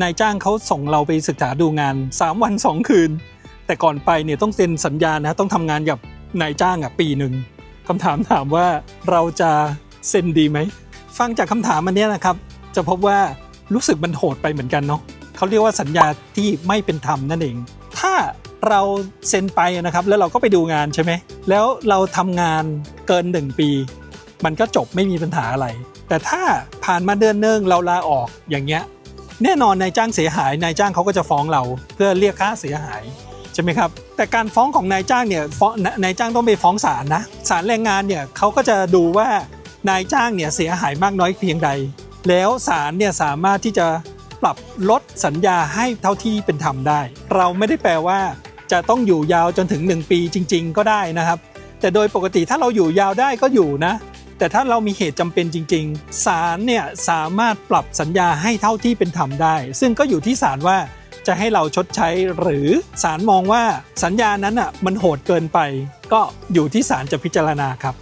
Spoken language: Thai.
นายจ้างเขาส่งเราไปศึกษาดูงาน 3 วัน 2 คืน แต่ก่อนไปเนี่ยต้องเซ็นสัญญานะต้องทำงานกับนายจ้างอะปีหนึ่งคำถามถามว่าเราจะเซ็นดีไหมฟังจากคำถามอันเนี้ยนะครับ จะพบว่ารู้สึกมันโหดไปเหมือนกันเนาะเขาเรียกว่าสัญญาที่ไม่เป็นธรรมนั่นเอง ถ้าเราเซ็นไปนะครับ แล้วเราก็ไปดูงานใช่ไหมแล้วเราทำงานเกิน 1 ปี มันก็จบไม่มีปัญหาอะไร แต่ถ้าผ่านมาเดือนนึงเราลาออกอย่างเงี้ย แน่นอนนายจ้างเสียหายนายจ้างเขาก็จะฟ้องเราเพื่อเรียกค่าเสียหายใช่ไหมครับแต่การฟ้องของนายจ้างเนี่ยฟ้องนายจ้างต้องไปฟ้องศาลนะศาลแรงงานเนี่ยเขาก็จะดูว่านายจ้างเนี่ยเสียหายมากน้อยเพียงใด แล้วศาลเนี่ยสามารถที่จะปรับลดสัญญาให้เท่าที่เป็นธรรมได้ เราไม่ได้แปลว่า จะต้องอยู่ยาวจนถึง 1 ปีจริง ๆ ก็ได้นะครับ แต่โดยปกติถ้าเราอยู่ยาวได้ก็อยู่นะ แต่ถ้าเรามีเหตุจำเป็นจริง ๆ ศาลเนี่ยสามารถปรับสัญญาให้เท่าที่เป็นธรรมได้ ซึ่งก็อยู่ที่ศาลว่าจะให้เราชดใช้หรือศาลมองว่าสัญญานั้นอะมันโหดเกินไป ก็อยู่ที่ศาลจะพิจารณาครับ